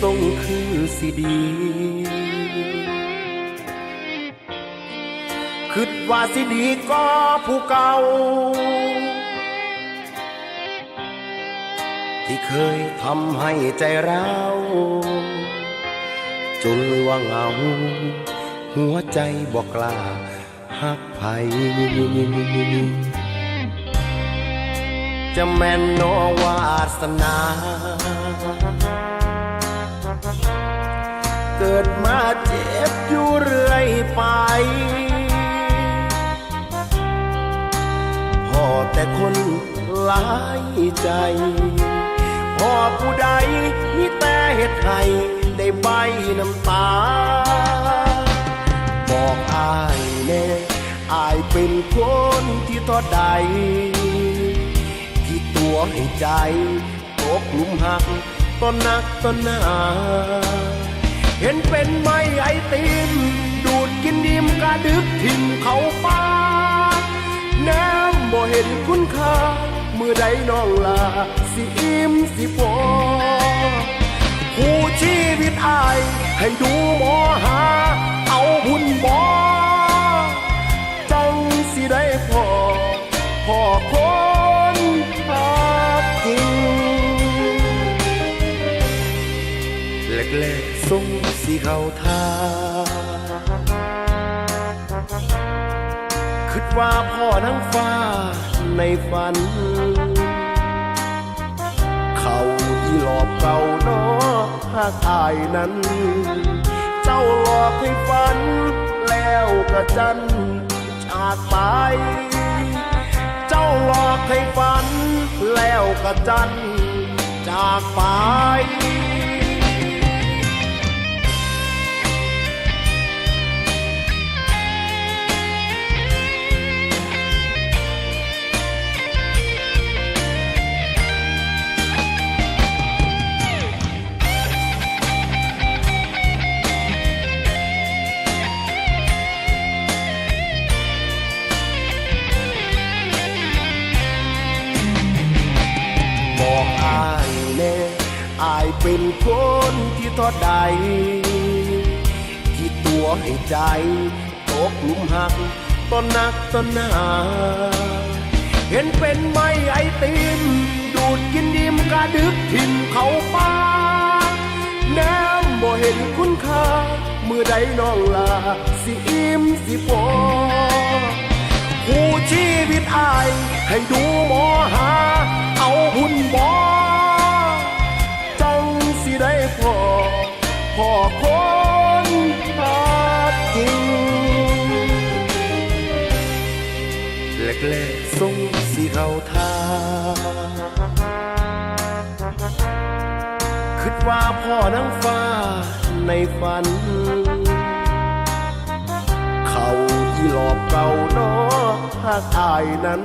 ทรงคือสิดีคิดว่าสิดีก็ผู้เก่า ที่เคยทำให้ใจเราจนว่าเหงา หัวใจบอกลาหักไผจะแม่นโนวาสนา ดมาเจ็บอยู่เรื่อยไป พอแต่คนหลายใจ พอผู้ใดมีแต่เหตุให้ได้ใบน้ำตา บอกอายแน่อายเป็นคนที่ทอดใด ที่ตัวให้ใจตกลุมหักต้นนักต้นหนา เห็นเป็นไม้ไอติม ดูดกินดิมกระดึกทิมเขาป้าแนมบ่เห็นคุณค่ามือใดน้องลา สิอิ่มสิพอผู้ชีวิตอาย ให้ดูหมอหา เอาหุ่นบอจังสิได้พอพอคนหากินแรกๆส่ง สิเข้าทาคิดว่าพ่อทั้งฟ้าในฝัน เขาอีหลอบเก่าเนาะหากอายนั้น เจ้าหลอกให้ฝัน แล้วก็จันจากไป เจ้าหลอกให้ฝัน แล้วก็จันจากไป เป็นคนที่ทอดใด ที่ตัวให้ใจตกหลุมหักต้นนักต้นหนา เห็นเป็นไม้ไอติม ดูดกินดิมกระดึกทิมเขาป้าแนมบ่เห็นคุณค่า มือใดน้องลา สิอิ่มสิพอผู้ชีวิตอาย ให้ดูหมอหา เอาหุ่นบอ แรกๆส่งสิเขาทาคิดว่าพ่อนังฟ้าในฝัน เขาอีหลอบเก่าเนาะหากอายนั้น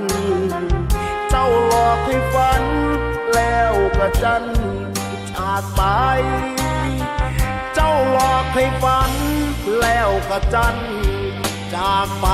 เจ้าหลอกให้ฝัน แล้วก็จันจากไป เจ้าหลอกให้ฝัน แล้วก็จันจากไป